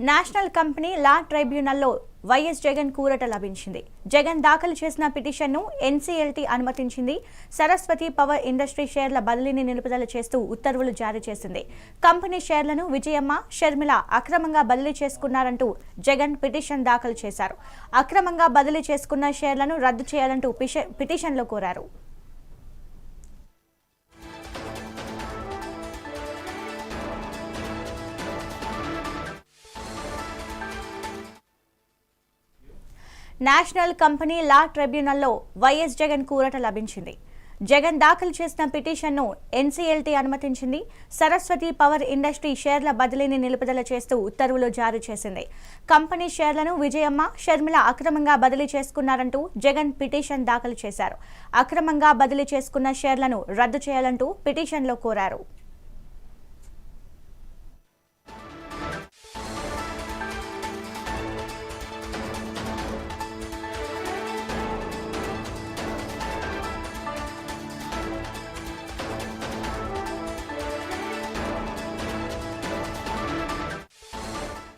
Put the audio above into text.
National company law ట్రైబ్యునల్లో YS Jagan కూరట లభించింది. జగన్ దాఖలు చేసిన పిటిషన్ను ఎన్సీఎల్టీ అనుమతించింది. సరస్వతి పవర్ ఇండస్ట్రీ షేర్ల బదిలీని నిలుపుదల చేస్తూ ఉత్తర్వులు జారీ చేసింది. కంపెనీ షేర్లను విజయమ్మ షర్మిల అక్రమంగా బదిలీ చేసుకున్నారంటూ జగన్ పిటిషన్ దాఖలు చేశారు. అక్రమంగా బదిలీ చేసుకున్న షేర్లను రద్దు చేయాలంటూ పిష- పిటిషన్లో కోరారు. నేషనల్ కంపెనీ లా ట్రిబ్యునల్లో వైఎస్ జగన్ కూరట లభించింది. జగన్ దాఖలు చేసిన పిటిషన్ను ఎన్సీఎల్టీ అనుమతించింది. సరస్వతి పవర్ ఇండస్ట్రీ షేర్ల బదిలీని నిలుపుదల చేస్తూ ఉత్తర్వులు జారీ చేసింది. కంపెనీ షేర్లను విజయమ్మ షర్మిల అక్రమంగా బదిలీ చేసుకున్నారంటూ జగన్ పిటిషన్ దాఖలు చేశారు. అక్రమంగా బదిలీ చేసుకున్న షేర్లను రద్దు చేయాలంటూ పిటిషన్లో కోరారు.